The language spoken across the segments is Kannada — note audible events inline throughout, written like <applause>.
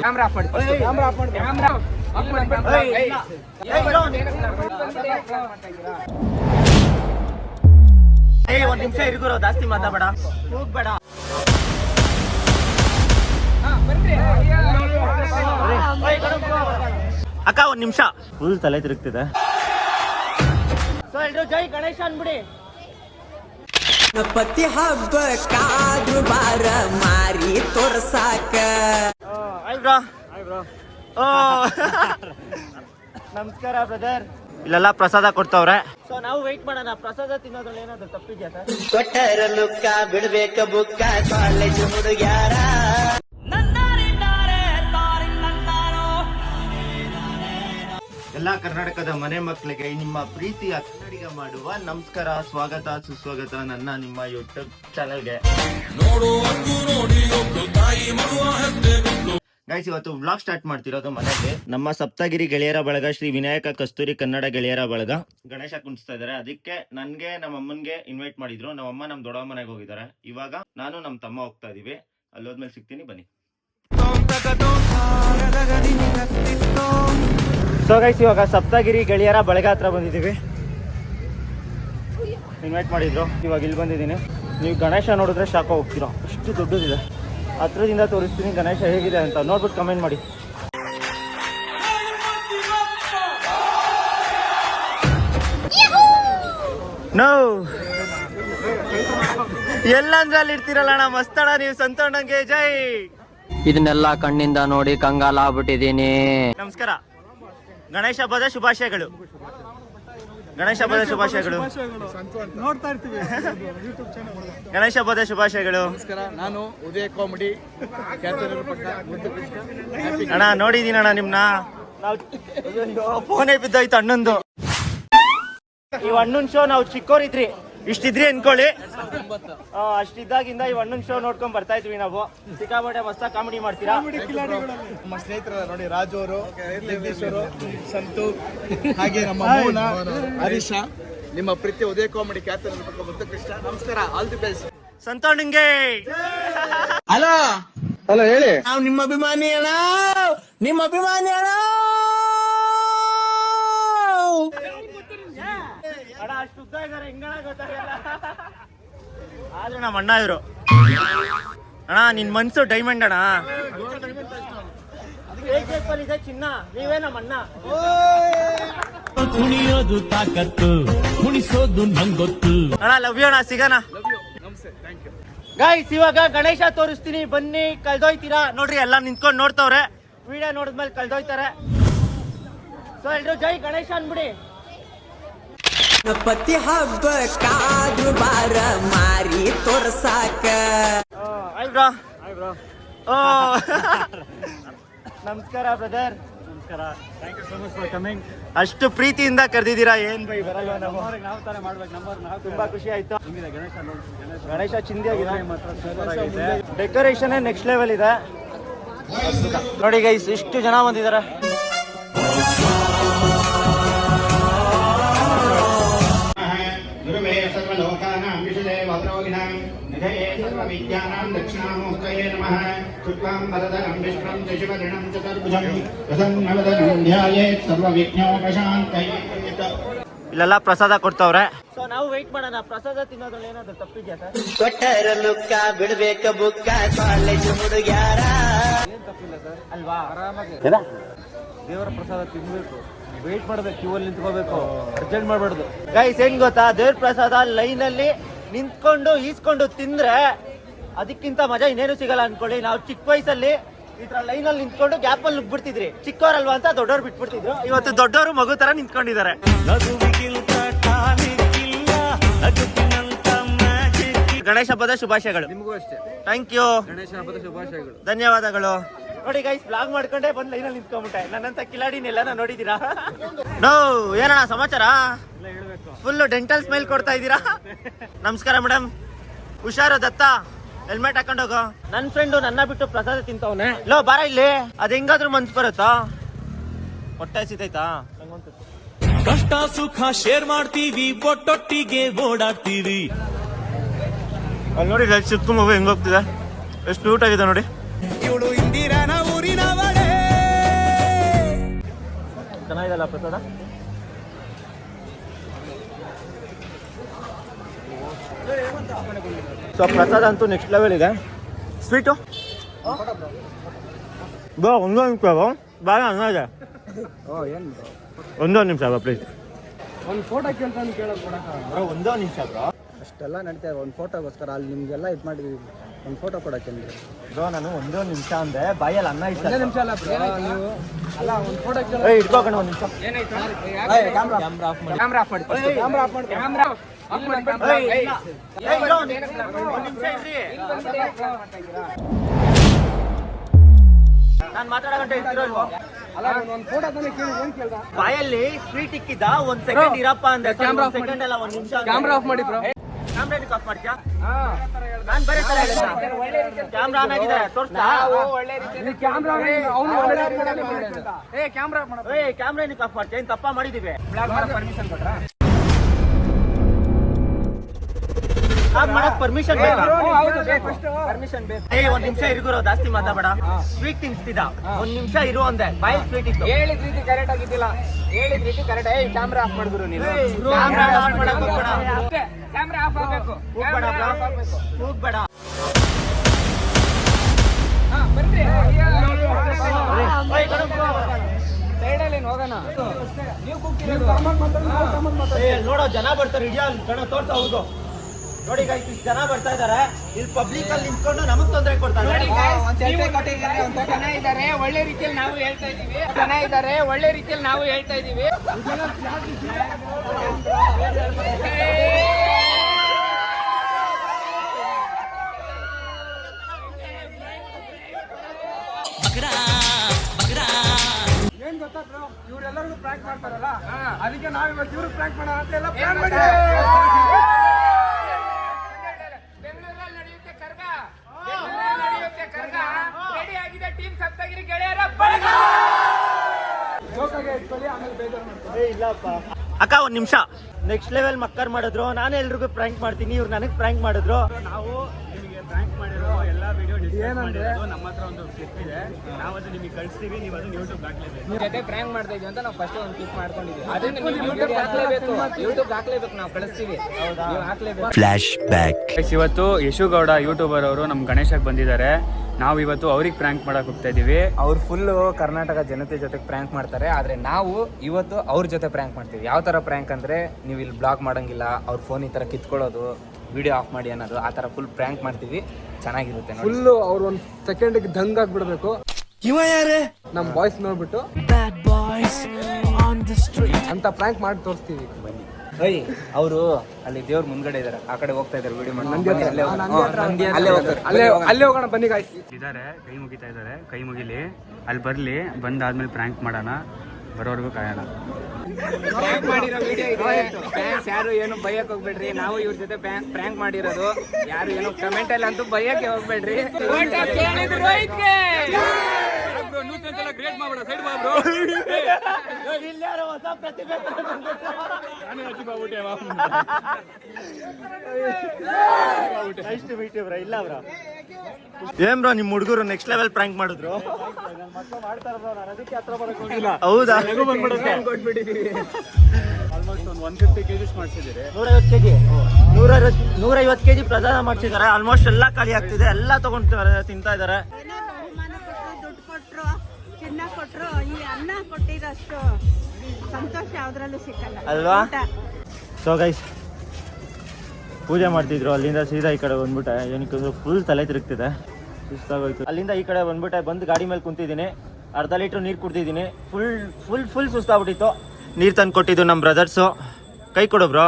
ಕ್ಯಾಮ್ರಾ ಆಫ್ ಮಾಡಿ ಕ್ಯಾಮ್ರಾ ಆಫ್ ಮಾಡಿ ಕ್ಯಾಮ್ರಾ ಆಫ್ ಮಾಡಿ ಏ ಒಂದು ನಿಮಿಷ ಇರ್ಗುರು ಜಾಸ್ತಿ ಮಾತಾಡಬೇಡ. ಹೋಗ್ಬೇಡ. ಅಕ್ಕ ಒಂದ್ ನಿಮಿಷ. ಫುಲ್ ತಲೆ ತಿರುಗ್ತಿದೆ. ಸೊ ಎಲ್ರು ಜೈ ಗಣೇಶ ಅನ್ಬಿಡಿ ಗಣಪತಿ ಹಬ್ಬ ಕಾದ್ರು ಬಾರ ಮಾರಿ ತೋರ್ಸಾಕ. ಬ್ರೋ ಓ <laughs> ನಮಸ್ಕಾರ ಬ್ರದರ್ ಇಲ್ಲೆಲ್ಲ ಪ್ರಸಾದ ಕೊಡ್ತಾವ್ರೆ. ಸೊ ನಾವು ವೆಯ್ಟ್ ಮಾಡೋಣ. ಪ್ರಸಾದ ತಿನ್ನೋದ್ರಲ್ಲಿ ಏನಾದ್ರು ತಪ್ಪಿದ್ಯಾ ಸರ್ ಕೊಟ್ಟರ ಲುಕ್ಕ ಬಿಡ್ಬೇಕ ಬುಕ್ಕ ಕಾಲೇಜ್ ಹುಡುಗ್ಯಾರ. ಎಲ್ಲಾ ಕರ್ನಾಟಕದ ಮನೆ ಮಕ್ಕಳಿಗೆ ನಿಮ್ಮ ಪ್ರೀತಿಯ ಕನ್ನಡಿಗ ಮಾಡುವ ನಮಸ್ಕಾರ ಸ್ವಾಗತ ಸುಸ್ವಾಗತ ನನ್ನ ನಿಮ್ಮ ಯೂಟ್ಯೂಬ್ ಚಾನಲ್ಗೆ ಗೈಸ್ ಇವತ್ತು ವ್ಲಾಗ್ ಸ್ಟಾರ್ಟ್ ಮಾಡ್ತಿರೋದು ಮನೆಗೆ. ನಮ್ಮ ಸಪ್ತಗಿರಿ ಗೆಳೆಯರ ಬಳಗ ಶ್ರೀ ವಿನಾಯಕ ಕಸ್ತೂರಿ ಕನ್ನಡ ಗೆಳೆಯರ ಬಳಗ. ಗಣೇಶ ಕುಣಿಸ್ತಾ ಇದಾರೆ. ಅದಕ್ಕೆ ನನ್ಗೆ ನಮ್ಮ ಅಮ್ಮನ್ಗೆ ಇನ್ವೈಟ್ ಮಾಡಿದ್ರು. ನಮ್ಮ ಅಮ್ಮ ನಮ್ ದೊಡ್ಡ ಮನೆಗೆ ಹೋಗಿದ್ದಾರೆ. ಇವಾಗ ನಾನು ನಮ್ಮ ತಮ್ಮ ಹೋಗ್ತಾ ಇದೀವಿ. ಅಲ್ಲಿ ಹೋದ್ಮೇಲೆ ಸಿಗ್ತೀನಿ ಬನ್ನಿ. ಸೊ ಗೈಸ್ ಇವಾಗ ಸಪ್ತಗಿರಿ ಗೆಳೆಯರ ಬಳಗ ಹತ್ರ ಬಂದಿದ್ದೀವಿ. ಇನ್ವೈಟ್ ಮಾಡಿದ್ರು. ಇವಾಗ ಇಲ್ಲಿ ಬಂದಿದ್ದೀನಿ. ನೀವು ಗಣೇಶ ನೋಡಿದ್ರೆ ಶಾಖ ಹೋಗ್ತೀರಾ. ಅಷ್ಟು ದೊಡ್ಡದಿದೆ. ಹತ್ರದಿಂದ ತೋರಿಸ್ತೀನಿ. ಗಣೇಶ ಹೇಗಿದೆ ಅಂತ. ನೋಡ್ಬಿಟ್ಟು ಕಮೆಂಟ್ ಮಾಡಿ. ನೋ ಎಲ್ಲಂದ್ರೆ ಅಲ್ಲಿ ಇರ್ತೀರಲ್ಲ ಅಣ್ಣ. ಮಸ್ತಣ ನೀವು ಸಂತೋಣಂಗೆ ಜೈ! ಇದನ್ನೆಲ್ಲ ಕಣ್ಣಿಂದ ನೋಡಿ ಕಂಗಾಲ ಆಗ್ಬಿಟ್ಟಿದೀನಿ ನಮಸ್ಕಾರ. ಗಣೇಶ ಹಬ್ಬದ ಶುಭಾಶಯಗಳು. ಗಣೇಶ ಹಬ್ಬದ ಶುಭಾಶಯಗಳು. ನೋಡ್ತಾ ಇರ್ತೀವಿ. ಯೂಟ್ಯೂಬ್ ಚಾನಲ್ ಗಣೇಶ ಹಬ್ಬದ ಶುಭಾಶಯಗಳು. ನಮಸ್ಕಾರ. ನಾನು ಉದಯ ಕಾಮಿಡಿ ಅಣ್ಣ ನೋಡಿದೀನಿ ಅಣ್ಣ ನಿಮ್ನ? ನಾವು ಫೋನೇ ಬಿದ್ದೋಯ್ತು ಅಣ್ಣಂದು. ಈ ಅಣ್ಣನ್ ಶೋ ನಾವು ಚಿಕ್ಕವರಿದ್ರಿ ಇಷ್ಟಿದ್ರಿ ಅನ್ಕೊಳ್ಳಿ. ಅಷ್ಟಿದ್ದಾಗಿಂದ ಈ ಅಣ್ಣನ್ ಶೋ ನೋಡ್ಕೊಂಡ್ ಬರ್ತಾ ಇದ್ವಿ ನಾವು. ಸಿಕ್ಕಾಪಟ್ಟೆ ಮಸ್ತ ಕಾಮಿಡಿ ಮಾಡ್ತೀರಾ? ನಮ್ಮ ಸ್ನೇಹಿತರ ನೋಡಿ ರಾಜು ಅವರು ಜಗದೀಶ್ ಅವರು ಸಂತು ಹಾಗೆ ನಮ್ಮ ಮೌನ ಹರೀಶ ನಿಮ್ಮ ಪ್ರೀತಿ ಉದಯ ಕಾಮಿಡಿ ಖ್ಯಾತ ಕೃಷ್ಣ ನಮಸ್ಕಾರ ಆಲ್ ದಿ ಬೆಸ್ಟ್ ಸಂತೋಣಂಗೆ ಹಲೋ ಹಲೋ ಹೇಳಿ. ನಾವು ನಿಮ್ಮ ಅಭಿಮಾನಿ ಅಣ್ಣ ನಿಮ್ಮ ಅಭಿಮಾನಿ ಅಣ್ಣ ಇದಾರೆ ಹೆಂಗಣ ಗೊತ್ತಾಗಲ್ಲ. ಆದ್ರೆ ನಮ್ಮ ಅಣ್ಣ ಇವರು. ಅಣ್ಣ ನಿನ್ ಮನ್ಸು ಡೈಮಂಡ್ ಅಣ್ಣ. ಇದೆ ಚಿನ್ನ? ನೀವೇ ನಮ್ಮ ಅಣ್ಣ. ಕುಣಿಯೋದು ತಾಕತ್ತು ಕುಣಿಸೋದು ನಂಗೊತ್ತು. ಅಣ್ಣ ಲವ್ ಯು ಅಣ್ಣ ಸಿಗೋಣ. ಗೈಸ್ ಇವಾಗ ಗಣೇಶ ತೋರಿಸ್ತೀನಿ. ಬನ್ನಿ ಕಳ್ದೋಯ್ತೀರಾ? ನೋಡ್ರಿ ಎಲ್ಲ ನಿಂತ್ಕೊಂಡು ನೋಡ್ತವ್ರೆ. ವಿಡಿಯೋ ನೋಡಿದ್ಮೇಲೆ ಕಳ್ದೋಯ್ತಾರೆ. ಸೊ ಎಲ್ರು ಜೈ ಗಣೇಶ ಅನ್ಬಿಡಿ ಗಣಪತಿ ಹಬ್ಬ ಕಾದು ಬಾರ ಮಾರಿ ತೋರ್ಸಾಕ. <laughs> ನಮಸ್ಕಾರ ಬ್ರದರ್ ನಮಸ್ಕಾರ. Thank you so much for coming ಅಷ್ಟು ಪ್ರೀತಿಯಿಂದ ಕರೆದಿದ್ದೀರಾ? ಏನ್ ಬೈ ಬರಲ್ಲ ನಾವು? ನಾವು ತಾನೇ ಮಾಡ್ಬೇಕು ನಂಬರ್ ನಾವು ತುಂಬಾ ಖುಷಿ ಆಯ್ತು. ಗಣೇಶ ಗಣೇಶ ಚಿಂದಿಯಾಗಿದೆ ಮಾತ್ರ ಸೂಪರ್ ಆಗಿದೆ. ಡೆಕೋರೇಷನ್ ನೆಕ್ಸ್ಟ್ ಲೆವೆಲ್ ಇದೆ. ನೋಡಿ ಗೈಸ್ ಇಷ್ಟು ಜನ ಬಂದಿದ್ದಾರೆ. निधये सर्वविद्यानां दक्षिणामूर्तये नमः शुक्लां वरदनं विष्णुं शशिवर्णं चतुर्भुजं प्रसन्नवदनं ध्यायेत् सर्वविघ्नोपशान्तये ಇಲ್ಲೆಲ್ಲ ಪ್ರಸಾದ ಕೊಡ್ತಾವ್ರೆ ಸೊ ನಾವು ವೆಯ್ಟ್ ಮಾಡೋಣ ಪ್ರಸಾದ ತಿನ್ನೋದ್ರಲ್ಲಿ ಏನಾದ್ರು ತಪ್ಪಿದ್ಯಾ ಸರ್ ಕೊಟ್ಟರ ಲುಕ್ಕ ಬಿಡ್ಬೇಕ ಬುಕ್ಕ ಕಾಲೇಜ್ ಹುಡುಗ್ಯಾರ ಅಲ್ವಾ ಆರಾಮಾಗಿ ದೇವರ ಪ್ರಸಾದ ತಿನ್ಬೇಕು ವೇಟ್ ಮಾಡ್ಬೇಕು ಕ್ಯೂ ಅಲ್ಲಿ ನಿಂತ್ಕೋಬೇಕು ಅರ್ಜೆಂಟ್ ಮಾಡಬಾರ್ದು ಗೈಸ್ ಹೆಂಗ್ ಗೊತ್ತಾ ದೇವ್ರ ಪ್ರಸಾದ ಲೈನ್ ಅಲ್ಲಿ ನಿಂತ್ಕೊಂಡು ಈಸ್ಕೊಂಡು ತಿಂದ್ರೆ ಅದಕ್ಕಿಂತ ಮಜಾ ಇನ್ನೇನು ಸಿಗಲ್ಲ ಅನ್ಕೊಳ್ಳಿ. ನಾವು ಚಿಕ್ಕ ವಯಸ್ಸಲ್ಲಿ ಈ ತರ ಲೈನ್ ಅಲ್ಲಿ ನಿಂತ್ಕೊಂಡು ಗ್ಯಾಪ್ ಅಲ್ಲಿ ನುಗ್ಬಿಡ್ತಿದ್ರಿ. ಚಿಕ್ಕವರಲ್ವಾ ಅಂತ ದೊಡ್ಡವ್ರು ಬಿಟ್ಬಿಡ್ತಿದ್ರು. ಇವತ್ತು ದೊಡ್ಡವರು ಮಗು ತರ ನಿಂತ್ಕೊಂಡಿದ್ದಾರೆ. ಗಣೇಶ ಹಬ್ಬದ ಶುಭಾಶಯಗಳು. ನಿಮಗೂ ಅಷ್ಟೇ. ಥ್ಯಾಂಕ್ ಯು ಗಣೇಶ ಹಬ್ಬದ ಶುಭಾಶಯಗಳು. ಧನ್ಯವಾದಗಳು. ನೋಡಿ ಗೈಸ್ ಬ್ಲಾಗ್ ಮಾಡ್ಕೊಂಡೆ ಬಂದ್ ಲೈನಲ್ಲಿ ನಿಂತ್ಕೊಂಡ್ಬಿಟ್ಟೆ. ನನ್ನಂತ ಕಿಲಾಡಿನೆಲ್ಲ ನೋಡಿದೀರಾ ನೋ ಏನಣ್ಣ ಸಮಾಚಾರ? ಫುಲ್ ಡೆಂಟಲ್ ಸ್ಮೈಲ್ ಕೊಡ್ತಾ ಇದ್ದೀರಾ? ನಮಸ್ಕಾರ ಮೇಡಮ್ ಹುಷಾರು ದತ್ತ? ಹೆಲ್ಮೆಟ್ ಹಾಕೊಂಡು ಹೋಗೋ ನನ್ ಫ್ರೆಂಡು ನನ್ನ ಬಿಟ್ಟು ಪ್ರಸಾದ ತಿಂತವನೆ ಲೋ ಬರ ಇಲ್ಲಿ ಅದ್ ಹೆಂಗಾದ್ರೂ ಮನ್ಸು ಬರುತ್ತಾ ಹೊಟ್ಟೆ ಹಸಿತೈತಾ ಕಷ್ಟ ಸುಖ ಶೇರ್ ಮಾಡ್ತೀವಿ ಒಟ್ಟೊಟ್ಟಿಗೆ ಓಡಾಡ್ತೀವಿ ಅಲ್ಲಿ ನೋಡಿ ಲೈಟ್ ಸುತ್ತ ಮಗು ಹೆಂಗ್ ಹೋಗ್ತಿದೆ ಎಷ್ಟು ಊಟ ಆಗಿದೆ ನೋಡಿ ಇವಳು ಇಂದಿರಾನ ಊರಿನವಳೆ ಚೆನ್ನಾಗಿದಲ್ಲ ಪ್ರಸಾದ ಸೊ ಪ್ರಸಾದ ಅಂತೂ ನೆಕ್ಸ್ಟ್ ಲೆವೆಲ್ ಇದೆ. ಸ್ವೀಟು ಬಾ ಒಂದೊಂದು ನಿಮಿಷ ಬಾ ಬಾಯ ಅನ್ನ ಇದೆ ಒಂದೊಂದು ನಿಮಿಷ ಬಾ ಪ್ಲೀಸ್ ಒಂದು ಫೋಟೋ ಕೇಳ್ತಾನೆ ಕೇಳೋದು ಬ್ರೋ ಒಂದೊಂದು ನಿಮಿಷ ಬ್ರೋ ಅಷ್ಟೆಲ್ಲ ನಡೀತಾ ಇದೆ. ಒಂದು ಫೋಟೋಗೋಸ್ಕರ ಅಲ್ಲಿ ನಿಮಗೆಲ್ಲ ಇದು ಮಾಡಿದ್ದೀವಿ ಒಂದು ಫೋಟೋ ಕೊಡಕ್ಕೆ ಬ್ರೋ ನಾನು ಒಂದೊಂದು ನಿಮಿಷ ಅಂದೆ ಬಾಯಲ್ಲಿ ಅನ್ನ ಇಷ್ಟ ನಿಮಿಷ ಅಲ್ಲ ನೀವು? ಅಲ್ಲ ಒಂದು ಫೋಟೋ ಇಟ್ಕೋಕಣ ಒಂದು ನಿಮಿಷ. ಕ್ಯಾಮ್ರಾ ಆಫ್ ಮಾಡಿ. ಕ್ಯಾಮ್ರಾ ಆಫ್ ಮಾಡಿ ಕ್ಯಾಮ್ರಾ ಆಫ್ ಮಾಡಿ. ಕ್ಯಾಮ್ರಾ ನಾನು ಬಾಯಲ್ಲಿ ಸ್ವೀಟ್ ಇಕ್ಕಿದ್ದ ಒಂದ್ ಸೆಕೆಂಡ್ ಇರಪ್ಪ ಅಂದ್ರೆ Camera ಸೆಕೆಂಡ್ ಅಲ್ಲ ಒಂದ್ ನಿಮಿಷ ಕ್ಯಾಮ್ರಾ ಆಫ್ ಮಾಡಿ ಬ್ರೋ ಕ್ಯಾಮ್ರಾ ಆಫ್ ಮಾಡ್ತೀಯಾ? ನಾನ್ ಬೇರೆ ತರ ಕ್ಯಾಮ್ರಾ ಆನ್ ಆಗಿದೆ ತೋರಿಸ್ತಾ? ಕ್ಯಾಮ್ರಾ ಅವನು ಒಳ್ಳೆ ಏ ಕ್ಯಾಮ್ರಾ ಮಾಡು ಕ್ಯಾಮ್ರಾ ಏನಕ್ಕೆ ಆಫ್ ಮಾಡ್ತೀಯ? ಏನ್ ತಪ್ಪ ಮಾಡಿದೀವಿ? ಮಾಡೋ ಪರ್ಮಿಷನ್ ಕೊಟ್ರಾ? ಪರ್ಮಿಷನ್ ಪರ್ಮಿಷನ್ ಬೇಕು? ಏಯ್ ಒಂದ್ ನಿಮಿಷ ಇರುಗುರೋ ಜಾಸ್ತಿ ಮಾತಾಡ ಸ್ವೀಟ್ ತಿನ್ಸ್ತಿದ್ದ. ಒಂದ್ ನಿಮಿಷ ಇರು ಅಂದೆ. ಬಾಯ್ ಸ್ವೀಟ್ ಇತ್ತು. ಹೇಳಿದ ರೀತಿ ಕರೆಕ್ಟ್ ಆಗಿದ್ದಿಲ್ಲ. ಹೇಳಿದ ರೀತಿ ಕರೆಕ್ಟ್ ಏ ಕ್ಯಾಮ್ರಾ ಆಫ್ ಮಾಡಿದ್ರು ನೀನು. ಕ್ಯಾಮ್ರಾ ಆನ್ ಮಾಡಕ್ ಹೋಗ್ಬೇಡ. ಕ್ಯಾಮ್ರಾ ಆಫ್ ಆಗಬೇಕು. ಹೋಗ್ಬೇಡ ಹೋಗ್ಬೇಡ. ಹಾ ಬರ್ರಿ. ಏಯ್, ಕಣೋ bro. ಸೈಡಲ್ಲಿ ಹೋಗೋಣ? ನೀವು ಏಯ್, ನೋಡೋ ಜನ ಬರ್ತಾರೆ. ಇಡಿಯಾ ಕಣ ತೋರ್ಸ ಹೌದು ನೋಡಿ ಗೈಸ್ ಇಷ್ಟು ಜನ ಬರ್ತಾ ಇದಾರೆ. ಇಲ್ಲಿ ಪಬ್ಲಿಕ್ ಅಲ್ಲಿ ನಿಂತ್ಕೊಂಡು ನಮಗ್ ತೊಂದರೆ ಕೊಡ್ತಾರೆ ಜನ ಇದ್ದಾರೆ ಒಳ್ಳೆ ರೀತಿಯಲ್ಲಿ ನಾವು ಹೇಳ್ತಾ ಇದೀವಿ ಜನ ಇದಾರೆ ಒಳ್ಳೆ ರೀತಿಯಲ್ಲಿ ನಾವು ಹೇಳ್ತಾ ಇದೀವಿ ಏನ್ ಗೊತ್ತಾ ಬ್ರೋ ಇವ್ರೆಲ್ಲರಿಗೂ ಪ್ರ್ಯಾಂಕ್ ಮಾಡ್ತಾರಲ್ಲ? ಅದಕ್ಕೆ ನಾವ್ ಇವತ್ತು ಇವ್ರಿಗೆ ಪ್ರ್ಯಾಂಕ್ ಮಾಡೋಣ ಅಂತ ಎಲ್ಲ ಪ್ಲಾನ್ ಬೆಂಗಳೂರಲ್ಲಿ ಅಕ್ಕ ಒಂದ್ ನಿಮಿಷ. ನೆಕ್ಸ್ಟ್ ಲೆವೆಲ್ ಮಕ್ಕರ್ ಮಾಡಿದ್ರು. ನಾನು ಎಲ್ರಿಗೂ ಪ್ರ್ಯಾಂಕ್ ಮಾಡ್ತೀನಿ. ಇವ್ರು ನನಗೆ ಪ್ರ್ಯಾಂಕ್ ಮಾಡಿದ್ರು. ನಾವು ನಿಮಗೆ ಪ್ರ್ಯಾಂಕ್ ಮಾಡಿರೋ ಎಲ್ಲ ವಿಡಿಯೋ ಡಿಸ್ಕಸ್ ಮಾಡಿರೋದು ನಮ್ಮ ಹತ್ರ ಒಂದು ಕ್ಲಿಪ್ ಇದೆ. ನಾವು ಅದು ನಿಮಗೆ ಕಳಿಸ್ತೀವಿ. ನೀವು ಅದನ್ನ ಯೂಟ್ಯೂಬ್ ಹಾಕ್ಲೇಬೇಕು. ಜೊತೆ ಪ್ರ್ಯಾಂಕ್ ಮಾಡ್ತಾ ಇದೀವಿ ಅಂತ ನಾವು ಫಸ್ಟ್ ಒಂದು ಕ್ಲಿಪ್ ಮಾಡ್ಕೊಂಡಿದ್ದೀವಿ ಅದನ್ನ ನೀವು ಯೂಟ್ಯೂಬ್ ಹಾಕ್ಲೇಬೇಕು. ಯೂಟ್ಯೂಬ್ ಹಾಕ್ಲೇಬೇಕು. ನಾವು ಕಳಿಸ್ತೀವಿ. ನೀವು ಹಾಕ್ಲೇಬೇಕು. ಇವತ್ತು ಯಶುಗೌಡ ಯೂಟ್ಯೂಬರ್ ಅವರು ನಮ್ಮ ಗಣೇಶಕ್ಕೆ ಬಂದಿದ್ದಾರೆ. ನಾವು ಇವತ್ತು ಅವ್ರಿಗೆ ಪ್ರ್ಯಾಂಕ್ ಮಾಡಕ್ ಹೋಗ್ತಾ ಇದೀವಿ. ಅವ್ರು ಫುಲ್ ಕರ್ನಾಟಕ ಜನತೆ ಜೊತೆ ಪ್ರ್ಯಾಂಕ್ ಮಾಡ್ತಾರೆ. ಆದ್ರೆ ನಾವು ಇವತ್ತು ಅವ್ರ ಜೊತೆ ಪ್ರ್ಯಾಂಕ್ ಮಾಡ್ತೀವಿ. ಯಾವ ತರ ಪ್ರ್ಯಾಂಕ್ ಅಂದ್ರೆ ನೀವು ಇಲ್ಲಿ ಬ್ಲಾಗ್ ಮಾಡಂಗಿಲ್ಲ ಅವ್ರ ಫೋನ್ ಈ ತರ ಕಿತ್ಕೊಳ್ಳೋದು ವಿಡಿಯೋ ಆಫ್ ಮಾಡಿ ಅನ್ನೋದು ಆ ತರ ಫುಲ್ ಪ್ರ್ಯಾಂಕ್ ಮಾಡ್ತೀವಿ. ಚೆನ್ನಾಗಿರುತ್ತೆ ಫುಲ್ ಅವ್ರ ಒಂದು ಸೆಕೆಂಡ್ ದಂಗ್ ಆಗ್ಬಿಡ್ಬೇಕು. ಇವ ಯಾರೇ? ನಮ್ಮ ಬಾಯ್ಸ್ ನೋಡ್ಬಿಟ್ಟು ಅಂತ ಪ್ರ್ಯಾಂಕ್ ಮಾಡಿ ತೋರಿಸ್ತೀವಿ. ಬನ್ನಿ ಅವರು ಅಲ್ಲಿ ದೇವ್ರ ಮುಂದ್ಗಡೆ ಇದಾರೆ. ಆ ಕಡೆ ಹೋಗ್ತಾ ಇದಾರೆ ವಿಡಿಯೋ ಮಾಡಿ ಅಲ್ಲೇ ಹೋಗ್ತಾರೆ ಅಲ್ಲೇ ಅಲ್ಲೇ ಹೋಗೋಣ. ಬನ್ನಿ ಗಾಯ್ಸ್ ಇದ್ದಾರೆ ಕೈ ಮುಗಿತಾ ಇದ್ದಾರೆ. ಕೈ ಮುಗಿಲಿ. ಅಲ್ಲಿ ಬರ್ಲಿ ಬಂದಾದ್ಮೇಲೆ ಪ್ರ್ಯಾಂಕ್ ಮಾಡೋಣ. ಬರೋವರೆಗೂ ಕಾಯೋಣ. ಪ್ರ್ಯಾಂಕ್ ಮಾಡಿರೋ ವಿಡಿಯೋ ಇದೆ. ಫ್ಯಾನ್ಸ್ ಯಾರು ಏನು ಬೈಯಕ್ ಹೋಗ್ಬೇಡ್ರಿ. ನಾವು ಇವ್ರ ಜೊತೆ ಪ್ರ್ಯಾಂಕ್ ಮಾಡಿರೋದು. ಯಾರು ಏನು ಕಮೆಂಟ್ ಅಲ್ಲಿ ಅಂತೂ ಬೈಯಕ್ಕೆ ಹೋಗ್ಬೇಡ್ರಿ. <laughs> ಇಲ್ಲ ಬ್ರೋ ಏನ್ ಬ್ರೋ ನಿಮ್ ಹುಡುಗರು ನೆಕ್ಸ್ಟ್ ಲೆವೆಲ್ ಪ್ರ್ಯಾಂಕ್ ಮಾಡಿದ್ರು? ಹೌದಾ? ಆಲ್ಮೋಸ್ಟ್ ಒಂದು ಒನ್ ಫಿಫ್ಟಿ ಕೆಜಿಸ್ ಮಾಡಿಸಿದ್ದೀರಿ. ನೂರೈವತ್ತು ಕೆಜಿ. ನೂರೈವತ್ತು ನೂರೈವತ್ತು ಕೆಜಿ ಪ್ರದಾನ ಮಾಡ್ಸಿದ್ದಾರೆ. ಆಲ್ಮೋಸ್ಟ್ ಎಲ್ಲ ಖಾಲಿ ಆಗ್ತಿದೆ. ಎಲ್ಲ ತಗೊಂಡ್ತಾರೆ ತಿಂತಾ ಇದಾರೆ ಚಿನ್ನ ಕೊಟ್ರು ಈ ಅನ್ನ ಕೊಟ್ಟಿರೋಷ್ಟು ಸಂತೋಷ ಯಾವ್ದ್ರಲ್ಲೂ ಸಿಕ್ಕಲ್ಲ. ಅಲ್ವಾ? ಸೊ ಗೈಸ್ ಪೂಜೆ ಮಾಡ್ತಿದ್ರು. ಅಲ್ಲಿಂದ ಸೀದಾ ಈ ಕಡೆ ಬಂದ್ಬಿಟ್ಟೆ. ಏನಕ್ಕೆ ಅಂದ್ರೆ ಫುಲ್ ತಲೆ ತಿರುಗ್ತಿದೆ. ಸುಸ್ತಾಗೋಯ್ತು. ಅಲ್ಲಿಂದ ಈ ಕಡೆ ಬಂದ್ಬಿಟ್ಟೆ. ಬಂದು ಗಾಡಿ ಮೇಲೆ ಕುಂತಿದ್ದೀನಿ. ಅರ್ಧ ಲೀಟ್ರ್ ನೀರು ಕುಡ್ತಿದ್ದೀನಿ ಫುಲ್ ಫುಲ್ ಫುಲ್ ಸುಸ್ತಾಗ್ಬಿಟ್ಟಿತ್ತು. ನೀರು ತಂದು ಕೊಟ್ಟಿದ್ದು ನಮ್ಮ ಬ್ರದರ್ಸು ಕೈ ಕೊಡು ಬ್ರೋ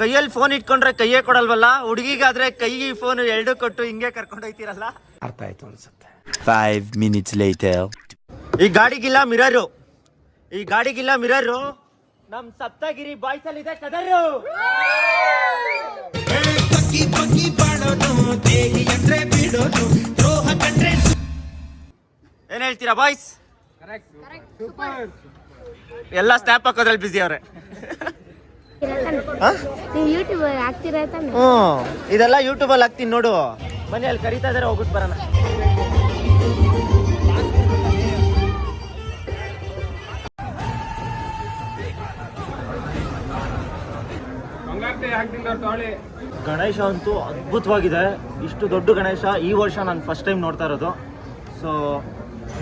ಕೈಯಲ್ಲಿ ಫೋನ್ ಇಟ್ಕೊಂಡ್ರೆ ಕೈಯೇ ಕೊಡಲ್ವಲ್ಲ? ಹುಡುಗಿಗಾದ್ರೆ ಕೈ ಫೋನ್ ಎರಡು ಕೊಟ್ಟು ಹಿಂಗೆ ಕರ್ಕೊಂಡು ಹೋಯ್ತಿರಲ್ಲ? ಅರ್ಥ ಆಯ್ತು ಅನ್ಸುತ್ತೆ. Five minutes later. ಈ ಗಾಡಿಗಿಲ್ಲ ಮಿರರು. ಈ ಗಾಡಿಗಿಲ್ಲ ಮಿರರು. ನಮ್ ಸಪ್ತಗಿರಿ ಬಾಯ್ಸ್ ಅಲ್ಲಿ ಇದೆ ಕದರು ಏನ್ ಹೇಳ್ತೀರಾ ಬಾಯ್ಸ್ ಎಲ್ಲ ಸ್ನ್ಯಾಪ್ ಹಾಕೋದ್ರಲ್ಲಿ ಬಿಸಿ ಅವ್ರೆ. ಯೂಟ್ಯೂಬ್ ಹಾಕ್ತಿರ ತಾನೆ? ಹ್ಮ್. ಇದೆಲ್ಲ ಯೂಟ್ಯೂಬ್ ಅಲ್ಲಿ ಹಾಕ್ತೀನಿ ನೋಡು. ಮನೆಯಲ್ಲಿ ಕರಿತಾ ಕರೀತಾ ಇದಾರೆ ಹೋಗ್ಬಿಟ್ಟು ಬರೋಣ. ಗಣೇಶ ಅಂತೂ ಅದ್ಭುತವಾಗಿದೆ. ಇಷ್ಟು ದೊಡ್ಡ ಗಣೇಶ ಈ ವರ್ಷ ನಾನು ಫಸ್ಟ್ ಟೈಮ್ ನೋಡ್ತಾ ಇರೋದು. ಸೊ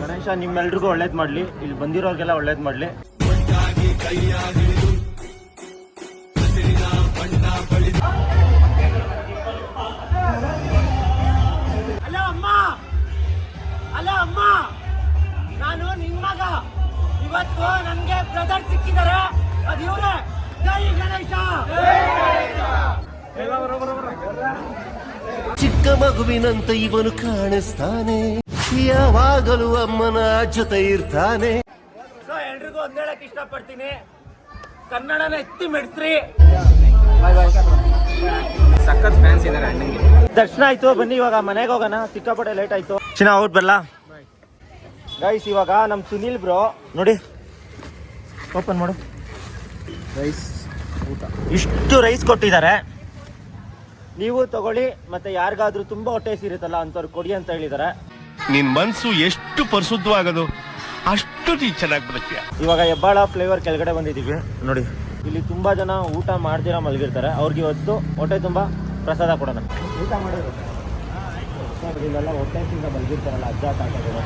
ಗಣೇಶ ನಿಮ್ಮೆಲ್ರಿಗೂ ಒಳ್ಳೇದು ಮಾಡಲಿ. ಇಲ್ಲಿ ಬಂದಿರೋರಿಗೆಲ್ಲ ಒಳ್ಳೇದು ಮಾಡಲಿ. ಅಲ್ಲ ಅಮ್ಮ! ಅಲ್ಲ ಅಮ್ಮ! ನಾನು ನಿನ್ ಮಗ. ಇವತ್ತು ನನಗೆ ಬ್ರದರ್ ಸಿಕ್ಕಿದ್ದಾರೆ ಅದು ಇವರೇ. ಜೈ ಗಣೇಶ! ಚಿಕ್ಕ ಮಗುವಿನಂತ ಇವನು ಕಾಣಿಸ್ತಾನೆ. ಯಾವಾಗಲೂ ಅಮ್ಮನ ಜೊತೆ ಇರ್ತಾನೆ. ಸೊ ಎಲ್ರಿಗೂ ಒಂದ್ ಹೇಳಕ್ ಇಷ್ಟಪಡ್ತೀನಿ. ಕನ್ನಡನ ಎತ್ತಿ ಮೆಡ್ಸ್ರಿ. ಸಖತ್ ಫ್ಯಾನ್ಸ್ ಇದ್ದಾರೆ ಅಣ್ಣಂಗೆ. ದರ್ಶನ ಆಯ್ತು ಬನ್ನಿ ಇವಾಗ ಮನೆಗೆ ಹೋಗೋಣ. ಸಿಕ್ಕಾಪಟ್ಟೆ ಲೇಟ್ ಆಯ್ತು. ಚಿನ್ನ ಔಟ್ ಬರಲ್ಲ ಗೈಸ್ ಇವಾಗ ನಮ್ಮ ಸುನಿಲ್ ಬ್ರೋ. ನೋಡಿ. ಓಪನ್ ಮಾಡು. ರೈಸ್ ಇಷ್ಟು ರೈಸ್ ಕೊಟ್ಟಿದ್ದಾರೆ. ನೀವು ತಗೊಳ್ಳಿ ಮತ್ತೆ ಯಾರಿಗಾದ್ರೂ ತುಂಬಾ ಹೊಟ್ಟೆ ಸಿರುತ್ತಲ್ಲ ಅಂತವ್ರು ಕೊಡಿ ಅಂತ ಹೇಳಿದಾರೆ. ನಿನ್ ಮನ್ಸು ಎಷ್ಟು ಪರಿಶುದ್ಧವಾಗದು ಅಷ್ಟು ನೀ ಚೆನ್ನಾಗಿ ಬರುತ್ತೆ ಇವಾಗ ಹೆಬ್ಬಾಳ ಫ್ಲೇವರ್ ಕೆಳಗಡೆ ಬಂದಿದ್ದೀವಿ. ನೋಡಿ ಇಲ್ಲಿ ತುಂಬಾ ಜನ ಊಟ ಮಾಡ್ದಿರ ಮಲಗಿರ್ತಾರೆ. ಅವ್ರಿಗೆ ಇವತ್ತು ಹೊಟ್ಟೆ ತುಂಬಾ ಪ್ರಸಾದ ಕೊಡೋಣ. ಊಟ ಮಾಡಿದ್ರು. ಇಲ್ಲೆಲ್ಲ ಹೊಟ್ಟೆಸಿಂದ ಮಲಗಿರ್ತಾರಲ್ಲ ಅಜ್ಜ ತಾತಗಳು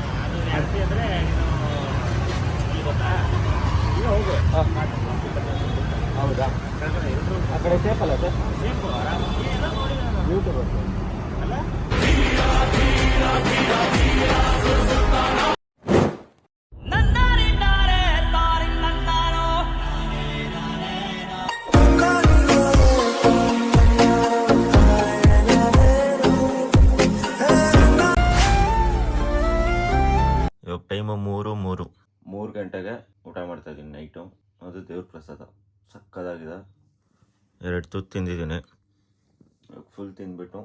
ಇವಾಗ ಟೈಮು ಮೂರು ಮೂರು. ಮೂರು ಗಂಟೆಗೆ ಊಟ ಮಾಡ್ತಾ ಇದ್ದೀನಿ ನೈಟು ಅದು ದೇವ್ರ ಪ್ರಸಾದ. ಸಕ್ಕದಾಗಿದೆ. ಎರಡು ತುತ್ತು ತಿಂದಿದ್ದೀನಿ. ಫುಲ್ ತಿಂದ್ಬಿಟ್ಟು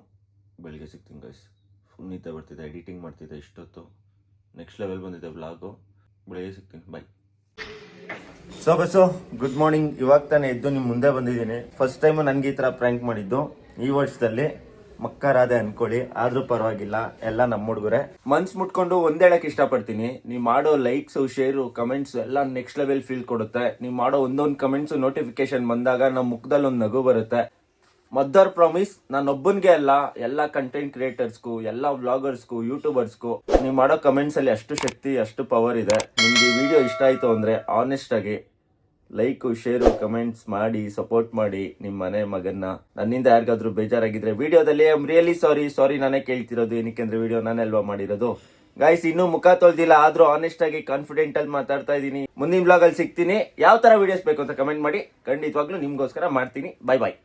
ಬೆಳಿಗ್ಗೆ ಸಿಗ್ತೀನಿ ಗೈಸ್ ಫುಲ್ ನಿದ್ದೆ ಬರ್ತಿದೆ ಎಡಿಟಿಂಗ್ ಮಾಡ್ತಿದ್ದೆ ಇಷ್ಟೊತ್ತು. ನೆಕ್ಸ್ಟ್ ಲೆವೆಲ್ ಬಂದಿದೆ ವ್ಲಾಗು ಬೆಳಿಗ್ಗೆ ಸಿಗ್ತೀನಿ bye so bus good morning ಇವಾಗ ತಾನೇ ಎದ್ದು ನಿಮ್ಮ ಮುಂದೆ ಬಂದಿದ್ದೀನಿ. ಫಸ್ಟ್ ಟೈಮು ನನಗೆ ಈ ಥರ ಪ್ರ್ಯಾಂಕ್ ಮಾಡಿದ್ದು ಈ ವರ್ಷದಲ್ಲಿ ಮಕ್ಕರಾದೆ ಅನ್ಕೊಳ್ಳಿ, ಆದ್ರೂ ಪರವಾಗಿಲ್ಲ, ಎಲ್ಲ ನಮ್ಮ ಹುಡುಗರೆ. ಮನ್ಸ್ ಮುಟ್ಕೊಂಡು ಒಂದೇಳಕ್ ಇಷ್ಟಪಡ್ತೀನಿ, ನೀವು ಮಾಡೋ ಲೈಕ್ಸ್ ಶೇರು ಕಮೆಂಟ್ಸ್ ಎಲ್ಲ ನೆಕ್ಸ್ಟ್ ಲೆವೆಲ್ ಫೀಲ್ ಕೊಡುತ್ತೆ. ನೀವು ಮಾಡೋ ಒಂದೊಂದು ಕಮೆಂಟ್ಸ್ ನೋಟಿಫಿಕೇಶನ್ ಬಂದಾಗ ನಮ್ಮ ಮುಖದಲ್ಲಿ ಒಂದು ನಗು ಬರುತ್ತೆ. ಮದರ್ ಪ್ರಾಮಿಸ್ ನಾನೊಬ್ಬನಿಗೆ ಅಲ್ಲ, ಎಲ್ಲ ಕಂಟೆಂಟ್ ಕ್ರಿಯೇಟರ್ಸ್ಗೂ ಎಲ್ಲ ವ್ಲಾಗರ್ಸ್ಗೂ ಯೂಟ್ಯೂಬರ್ಸ್ಗೂ ನೀವು ಮಾಡೋ ಕಮೆಂಟ್ಸಲ್ಲಿ ಅಷ್ಟು ಶಕ್ತಿ, ಅಷ್ಟು ಪವರ್ ಇದೆ. ನಿಮಗೆ ಈ ವಿಡಿಯೋ ಇಷ್ಟ ಆಯಿತು ಅಂದರೆ ಆನೆಸ್ಟ್ ಆಗಿ ಲೈಕು, ಶೇರು, ಕಮೆಂಟ್ಸ್ ಮಾಡಿ, ಸಪೋರ್ಟ್ ಮಾಡಿ ನಿಮ್ಮ ಮನೆ ಮಗನ್ನ. ನನ್ನಿಂದ ಯಾರಿಗಾದ್ರೂ ಬೇಜಾರಾಗಿದ್ರೆ ವಿಡಿಯೋದಲ್ಲಿ I am really sorry sorry ನಾನೇ ಕೇಳ್ತಿರೋದು. ಏನಕ್ಕೆ ಅಂದ್ರೆ ವಿಡಿಯೋ ನಾನೆಲ್ವಾ ಮಾಡಿರೋದು. ಗಾಯ್ಸ್ ಇನ್ನೂ ಮುಖ ತೊಳ್ದಿಲ್ಲ, ಆದ್ರೂ ಆನೆಸ್ಟ್ ಆಗಿ ಕಾನ್ಫಿಡೆಂಟ್ ಅಲ್ಲಿ ಮಾತಾಡ್ತಾ ಇದ್ದೀನಿ. ಮುಂದಿನ ಬ್ಲಾಗ್ ಅಲ್ಲಿ ಸಿಗ್ತೀನಿ. ಯಾವ ತರ ವಿಡಿಯೋಸ್ ಬೇಕು ಅಂತ ಕಮೆಂಟ್ ಮಾಡಿ. ಖಂಡಿತವಾಗ್ಲೂ ನಿಮ್ಗೋಸ್ಕರ ಮಾಡ್ತೀನಿ. ಬಾಯ್ ಬಾಯ್